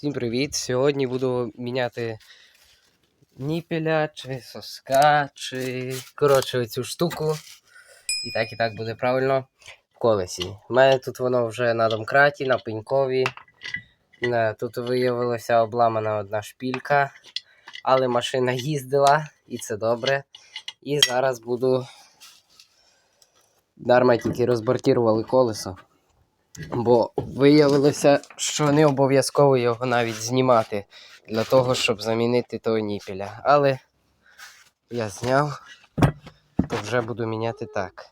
Всім привіт! Сьогодні буду міняти ніпеля, чи соска, чи коротше цю штуку. І так і так буде правильно в колесі. У мене тут воно вже на домкраті, на пенькові. Тут виявилася обламана одна шпілька, але машина їздила, і це добре. І зараз буду. Дарма тільки розбортірували колесо. Бо виявилося, що не обов'язково його навіть знімати для того, щоб замінити того ніпеля. Але я зняв, то вже буду міняти так.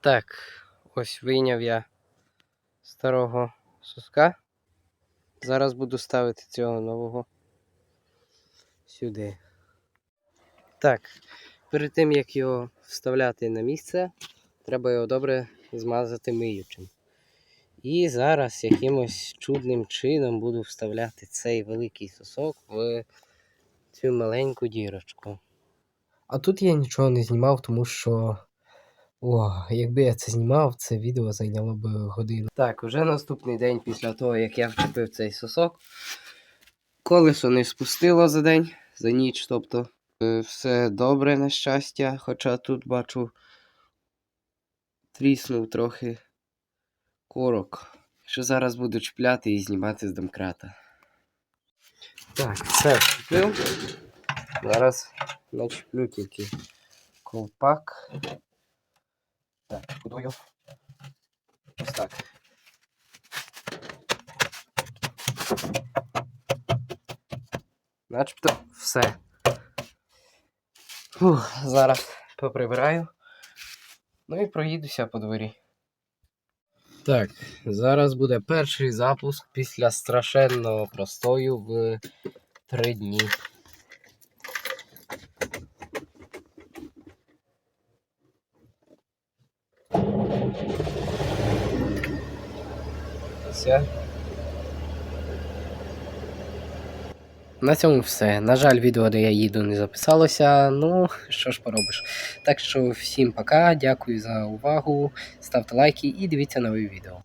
Так, ось вийняв я старого соска. Зараз буду ставити цього нового сюди. Так, перед тим як його вставляти на місце, треба його добре змазати миючим. І зараз якимось чудним чином буду вставляти цей великий сосок в цю маленьку дірочку. А тут я нічого не знімав, тому що. О, якби я це знімав, це відео зайняло б годину. Так, уже наступний день після того, як я вчепив цей сосок. Колесо не спустило за день, за ніч, тобто е, все добре на щастя, хоча тут бачу тріснув трохи корок. Що зараз буду чіпляти і знімати з домкрата. Так, все вчепив. Зараз начеплю тільки ковпак. Так, будую. Ось так. Начебто все. Фух, зараз поприбираю. Ну і проїдуся по дворі. Так, зараз буде перший запуск після страшенного простою в три дні. Все. На цьому все. На жаль, відео, де я їду, не записалося. Ну, що ж поробиш. Так що всім пока, дякую за увагу, ставте лайки і дивіться нові відео.